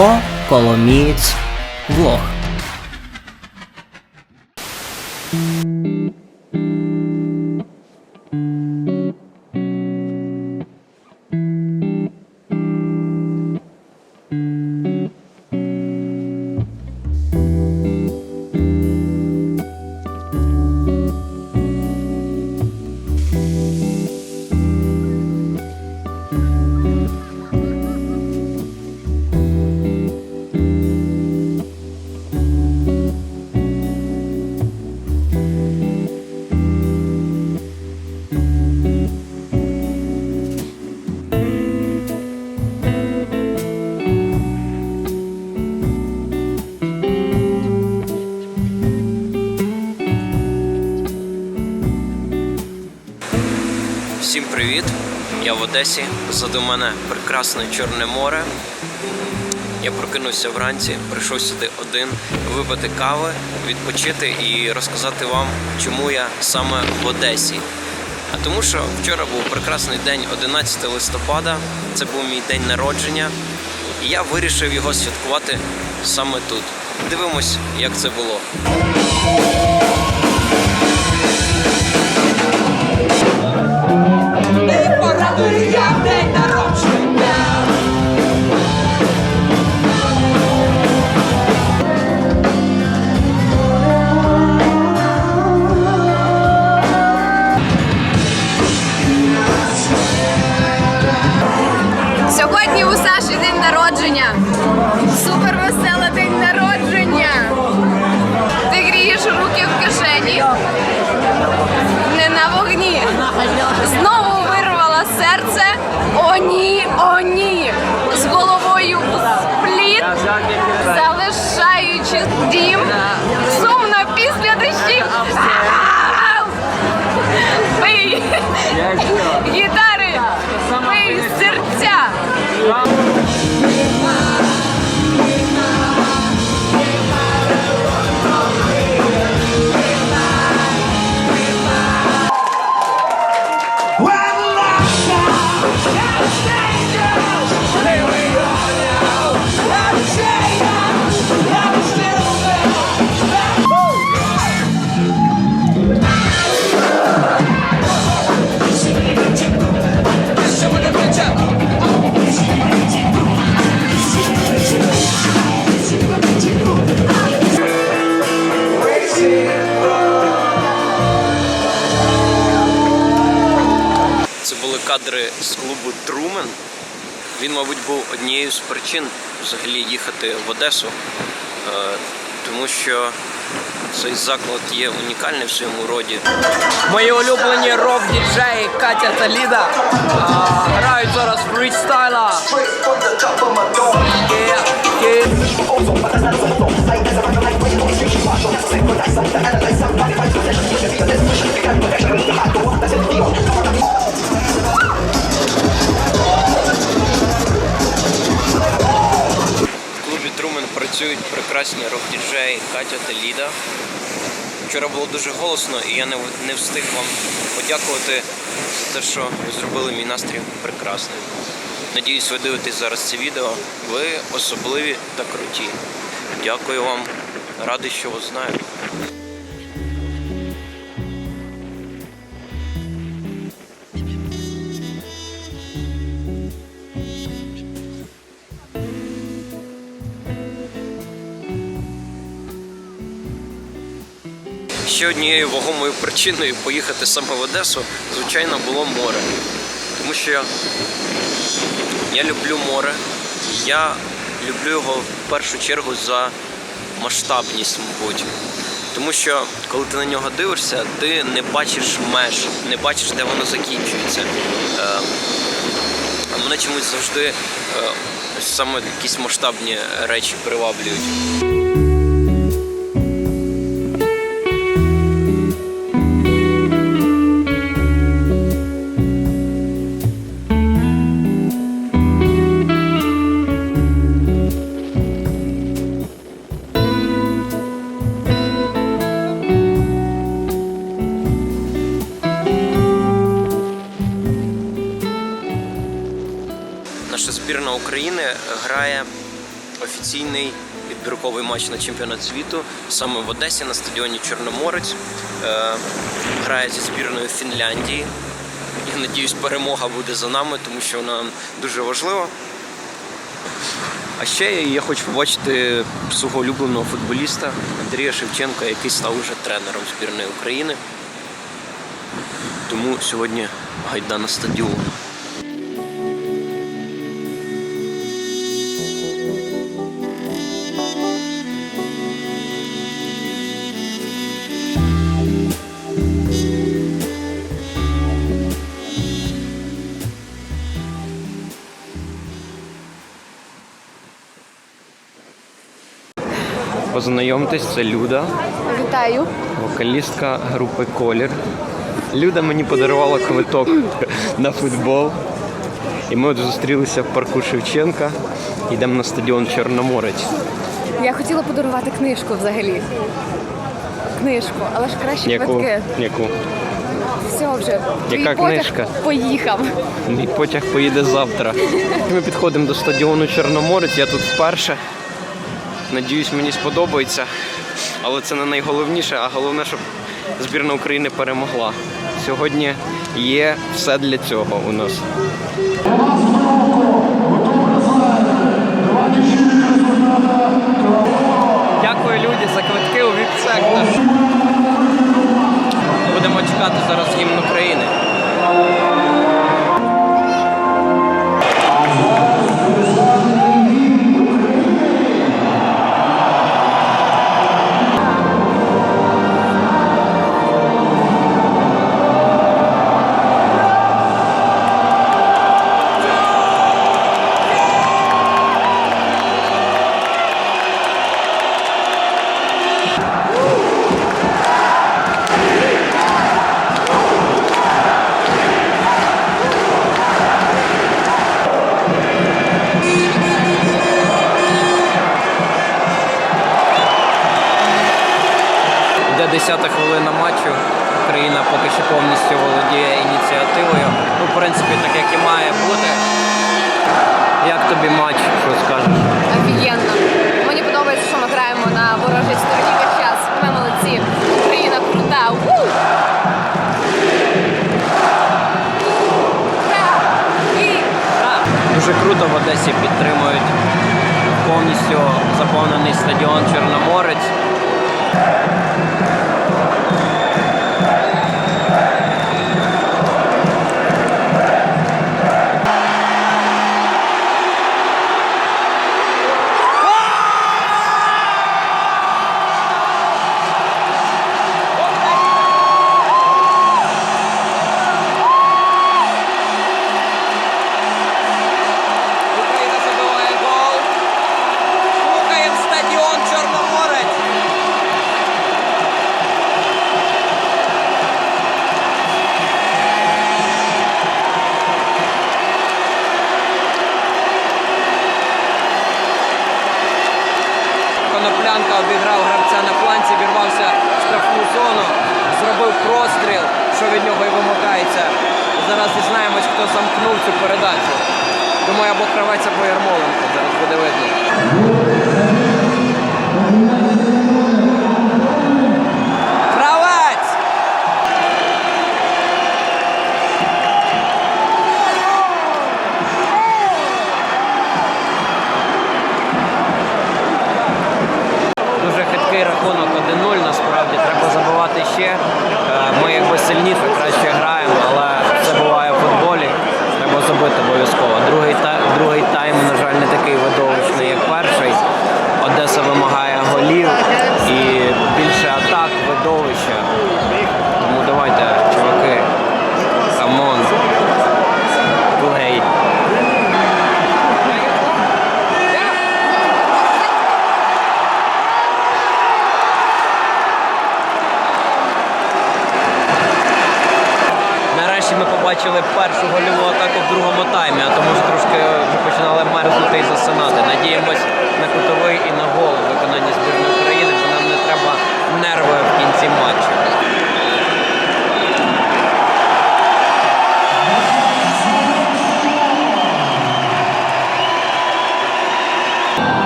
О Коломієць Влог. Привіт! Я в Одесі. Позаду мене прекрасне Чорне море. Я прокинувся вранці, прийшов сюди один випити кави, відпочити і розказати вам, чому я саме в Одесі. А тому що вчора був прекрасний день, 11 листопада. Це був мій день народження, і я вирішив його святкувати саме тут. Дивимось, як це було. Сьогодні у Саші день народження. Він, мабуть, був однією з причин взагалі їхати в Одесу, е, тому що цей заклад є унікальний в своєму роді. Мої улюблені рок-діджеї Катя та Ліда грають зараз фрістайла. Yeah, yeah. Працюють прекрасні рок-діджеї Катя та Ліда. Вчора було дуже голосно і я не, не встиг вам подякувати за те, що ви зробили мій настрій прекрасним. Надіюсь, ви дивитесь зараз це відео. Ви особливі та круті. Дякую вам. Радий, що вас знаю. Ще однією вагомою причиною поїхати саме в Одесу, звичайно, було море. Тому що я люблю море. Я люблю його в першу чергу за масштабність, мабуть. Тому що коли ти на нього дивишся, ти не бачиш меж, не бачиш, де воно закінчується. Е, а мене чомусь завжди е, саме якісь масштабні речі приваблюють. Наша збірна України грає офіційний відбірковий матч на чемпіонат світу саме в Одесі на стадіоні Чорноморець. Е, грає зі збірною Фінляндії. І надіюсь, перемога буде за нами, тому що вона дуже важлива. А ще я хочу побачити свого улюбленого футболіста Андрія Шевченка, який став уже тренером збірної України. Тому сьогодні гайда на стадіон. Познайомтесь, це Люда, Вітаю. вокалістка групи Колір. Люда мені подарувала квиток на футбол. І ми от зустрілися в парку Шевченка. Йдемо на стадіон Чорноморець. Я хотіла подарувати книжку взагалі. Книжку, але ж краще Яку? квитки. Яку? Все вже. Твій Яка потяг книжка? Поїхав. Мій потяг поїде завтра. Ми підходимо до стадіону Чорноморець. Я тут вперше. Надіюсь, мені сподобається. Але це не найголовніше, а головне, щоб збірна України перемогла. Сьогодні є все для цього у нас. Дякую люди за квитки у віп-сектор. Будемо чекати зараз гімн України. Йде 10 хвилина матчу. Україна поки що повністю володіє ініціативою. Ну, в принципі, так як і має бути. Як тобі матч? Що скажеш? Офігенно. Мені подобається, що ми граємо на ворожій стороні весь час. Ми молодці. Україна крута. У! Дуже круто в Одесі підтримують повністю заповнений стадіон Чорноморець. Що від нього і вимагається. Зараз дізнаємось, хто замкнув цю передачу. Думаю, або кравець, або Ярмоленко. Зараз буде ще. Е, Ми якби сильніше краще граємо, але це буває в футболі. Треба забити обов'язково. Другий та другий тайм, на жаль, не такий видовищний, як перший. Одеса вимагає голів Побачили першу гольову атаку в другому таймі, а тому що трошки вже починали мерзнути і засинати. Надіємось на кутовий і на гол у виконанні збірної України, бо нам не треба нерви в кінці матчу.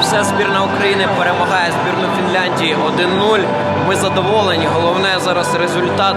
все, збірна України перемагає збірну Фінляндії 1-0. Ми задоволені. Головне зараз результат.